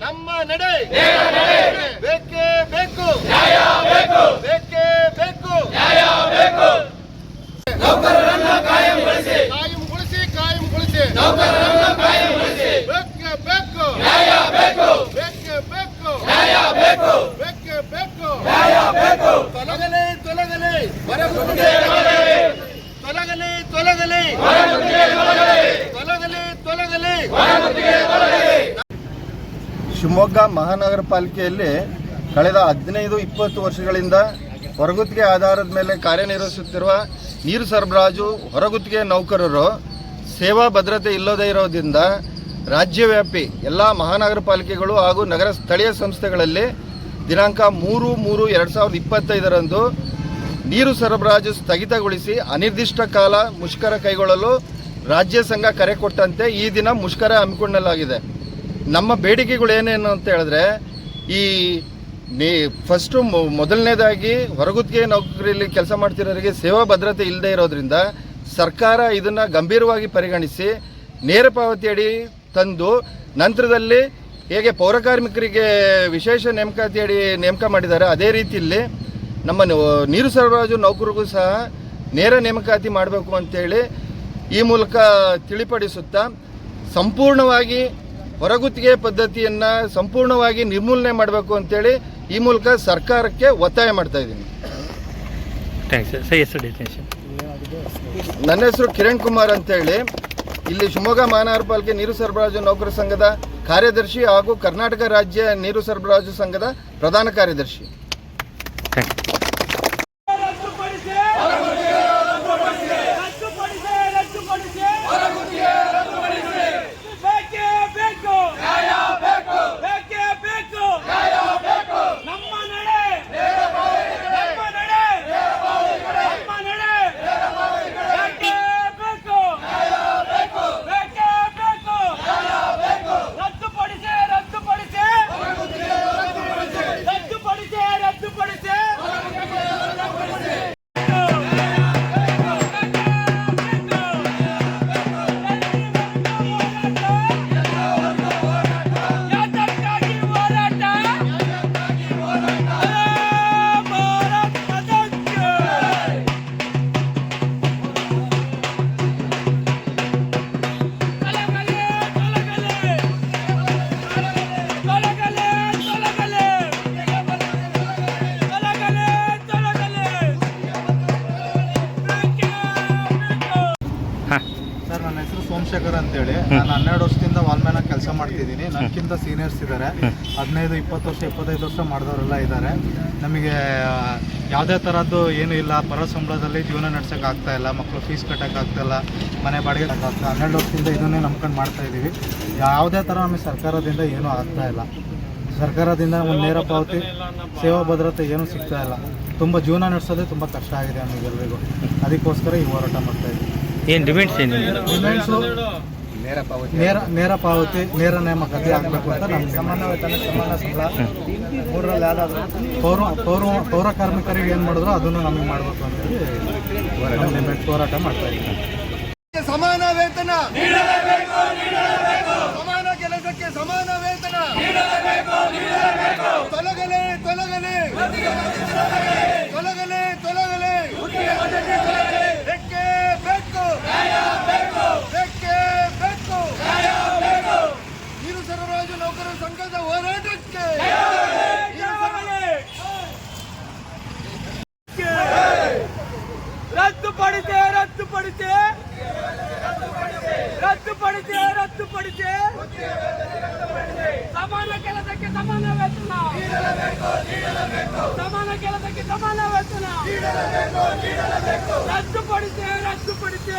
ನಮ್ಮ ನಡೆ. ಬೇಕೇ ಬೇಕು. ಬೇಕೇ ಬೇಕು. ನೌಕರರನ್ನ ಕಾಯಂಗೊಳಿಸಿ ಕಾಯಂಗೊಳಿಸಿ ಕಾಯಂಗೊಳಿಸಿ ನೌಕರರನ್ನ ಕಾಯಂಗೊಳಿಸಿ ಬೇಕೇ ಬೇಕು. ಬೇಕೇ. ಬೇಕು ಬೇಕೇ. ಬೇಕು. ಬೇಕು ತೊಲಗಲಿ ತೊಲಗಲಿ. ಹೊರಗುತ್ತಿಗೆ ತೊಲಗಲಿ. ತೊಲಗಲಿ ತೊಲಗಲಿ. ತೊಲಗಲಿ ಶಿವಮೊಗ್ಗ ಮಹಾನಗರ ಪಾಲಿಕೆಯಲ್ಲಿ ಕಳೆದ ಹದಿನೈದು, ಇಪ್ಪತ್ತು ವರ್ಷಗಳಿಂದ ಹೊರಗುತ್ತಿಗೆ ಆಧಾರದ ಮೇಲೆ ಕಾರ್ಯನಿರ್ವಹಿಸುತ್ತಿರುವ ನೀರು ಸರಬರಾಜು, ಹೊರಗುತ್ತಿಗೆ ನೌಕರರು, ಸೇವಾ ಭದ್ರತೆ ಇಲ್ಲದೇ ಇರೋದ್ರಿಂದ ರಾಜ್ಯವ್ಯಾಪಿ ಎಲ್ಲ ಮಹಾನಗರ ಪಾಲಿಕೆಗಳು ಹಾಗೂ ನಗರ ಸ್ಥಳೀಯ ಸಂಸ್ಥೆಗಳಲ್ಲಿ ದಿನಾಂಕ ಮೂರು ಮೂರು, ಎರಡು ಸಾವಿರದ ಇಪ್ಪತ್ತೈದರಂದು ನೀರು ಸರಬರಾಜು ಸ್ಥಗಿತಗೊಳಿಸಿ ಅನಿರ್ದಿಷ್ಟ ಕಾಲ ಮುಷ್ಕರ ಕೈಗೊಳ್ಳಲು ರಾಜ್ಯ ಸಂಘ ಕರೆ ಕೊಟ್ಟಂತೆ ಈ ದಿನ ಮುಷ್ಕರ ಹಮ್ಮಿಕೊಳ್ಳಲಾಗಿದೆ. ನಮ್ಮ ಬೇಡಿಕೆಗಳು ಏನೇನು ಅಂತ ಹೇಳಿದ್ರೆ, ಈ ನೀ ಫಸ್ಟು ಮೊದಲನೇದಾಗಿ ಹೊರಗುತ್ತಿಗೆ ನೌಕರಿಯಲ್ಲಿ ಕೆಲಸ ಮಾಡ್ತಿರೋರಿಗೆ ಸೇವಾ ಭದ್ರತೆ ಇಲ್ಲದೆ ಇರೋದ್ರಿಂದ ಸರ್ಕಾರ ಇದನ್ನು ಗಂಭೀರವಾಗಿ ಪರಿಗಣಿಸಿ ನೇರ ಪಾವತಿಯಡಿ ತಂದು ನಂತರದಲ್ಲಿ ಹೇಗೆ ಪೌರಕಾರ್ಮಿಕರಿಗೆ ವಿಶೇಷ ನೇಮಕಾತಿ ಅಡಿ ನೇಮಕ ಮಾಡಿದ್ದಾರೆ, ಅದೇ ರೀತಿಯಲ್ಲಿ ನಮ್ಮ ನೀರು ಸರಬರಾಜು ನೌಕರಿಗೂ ಸಹ ನೇರ ನೇಮಕಾತಿ ಮಾಡಬೇಕು ಅಂತೇಳಿ ಈ ಮೂಲಕ ತಿಳಿಪಡಿಸುತ್ತಾ ಸಂಪೂರ್ಣವಾಗಿ ಹೊರಗುತ್ತಿಗೆ ಪದ್ಧತಿಯನ್ನು ಸಂಪೂರ್ಣವಾಗಿ ನಿರ್ಮೂಲನೆ ಮಾಡಬೇಕು ಅಂತೇಳಿ ಈ ಮೂಲಕ ಸರ್ಕಾರಕ್ಕೆ ಒತ್ತಾಯ ಮಾಡ್ತಾ ಇದ್ದೀನಿ. ನನ್ನ ಹೆಸರು ಕಿರಣ್ ಕುಮಾರ್ ಅಂತೇಳಿ. ಇಲ್ಲಿ ಶಿವಮೊಗ್ಗ ಮಹಾನಗರ ಪಾಲಿಕೆ ನೀರು ಸರಬರಾಜು ನೌಕರ ಸಂಘದ ಕಾರ್ಯದರ್ಶಿ ಹಾಗೂ ಕರ್ನಾಟಕ ರಾಜ್ಯ ನೀರು ಸರಬರಾಜು ಸಂಘದ ಪ್ರಧಾನ ಕಾರ್ಯದರ್ಶಿ. ನನ್ನ ಹೆಸರು ಸೋಮಶೇಖರ್ ಅಂತೇಳಿ. ನಾನು ಹನ್ನೆರಡು ವರ್ಷದಿಂದ ವಾಲ್ಮ್ಯಾನ ಕೆಲಸ ಮಾಡ್ತಿದ್ದೀನಿ. ನನಗಿಂತ ಸೀನಿಯರ್ಸ್ ಇದ್ದಾರೆ ಹದಿನೈದು, ಇಪ್ಪತ್ತು ವರ್ಷ, ಇಪ್ಪತ್ತೈದು ವರ್ಷ ಮಾಡಿದವರೆಲ್ಲ ಇದ್ದಾರೆ ನಮಗೆ ಯಾವುದೇ ಥರದ್ದು ಏನು ಇಲ್ಲ. ಬರೋ ಸಂಬಳದಲ್ಲಿ ಜೀವನ ನಡ್ಸೋಕೆ ಆಗ್ತಾ ಇಲ್ಲ. ಮಕ್ಕಳು ಫೀಸ್ ಕಟ್ಟೋಕೆ ಆಗ್ತಾ ಇಲ್ಲ. ಮನೆ ಬಾಡಿಗೆ ಆಗ್ತಾ ಹನ್ನೆರಡು ವರ್ಷದಿಂದ ಇದನ್ನೇ ನಂಬ್ಕೊಂಡು ಮಾಡ್ತಾ ಇದ್ದೀವಿ. ಯಾವುದೇ ಥರ ನಮಗೆ ಸರ್ಕಾರದಿಂದ ಏನೂ ಆಗ್ತಾ ಇಲ್ಲ. ಸರ್ಕಾರದಿಂದ ಒಂದು ನೇರ ಪಾವತಿ, ಸೇವಾ ಭದ್ರತೆ ಏನೂ ಸಿಗ್ತಾ ಇಲ್ಲ. ತುಂಬ ಜೀವನ ನಡೆಸೋದೇ ತುಂಬ ಕಷ್ಟ ಆಗಿದೆ ನಮಗೆಲ್ಲರಿಗೂ ಅದಕ್ಕೋಸ್ಕರ ಈ ಹೋರಾಟ ಮಾಡ್ತಾ ಇದ್ದೀವಿ. ಏನು ಡಿಮ್ಯಾಂಡ್ಸ್ ಏನು ಡಿಮ್ಯಾಂಡ್ಸು ನೇರ ನೇರ ಪಾವತಿ ನೇರ ನೇಮಕಾತಿ ಆಗಬೇಕು ಅಂತ ನಮ್ಮ ಸಮಾನ ವೇತನ ಸಮಾನ ಸಂಬಳ. ಮೂರರಲ್ಲಿ ಯಾವ್ದಾದ್ರು? ಪೌರ ಪೌರ ಪೌರ ಕಾರ್ಮಿಕರಿಗೆ ಏನು ಮಾಡಿದ್ರು ಅದನ್ನು ನಮಗೆ ಮಾಡಬೇಕು ಅಂತೇಳಿ ಹೇಳಿ ಹೋರಾಟ. ಮಾಡ್ತಾ ಇದ್ದೀವಿ. ಸಮಾನ ವೇತನ. ಸಮಾನ ಕೆಲಸಕ್ಕೆ ಸಮಾನ ವೇತನ. ತೊಲಗಲೇ ತೊಲಗಲೇ. ತೊಲಗಲಿ. ತೊಲಗಲಿ ಬೇಕೇ ಬೇಕು ಬೇಕೇ ಬೇಕು ನೀರು ಸರಬರಾಜು ನೌಕರರ ಸಂಘದ ಹೋರಾಟಕ್ಕೆ ನೀರು ರದ್ದುಪಡಿಸಿ ರದ್ದುಪಡಿಸಿ ರದ್ದುಪಡಿಸಿ ರದ್ದುಪಡಿಸಿ ಸಮಾನ ಕೆಲಸಕ್ಕೆ ಸಮಾನ ವೇತನ ಸಮಾನ ಕೆಲಸಕ್ಕೆ ಸಮಾನ ವೇತನ ರದ್ದುಪಡಿಸಿ ರದ್ದುಪಡಿಸಿ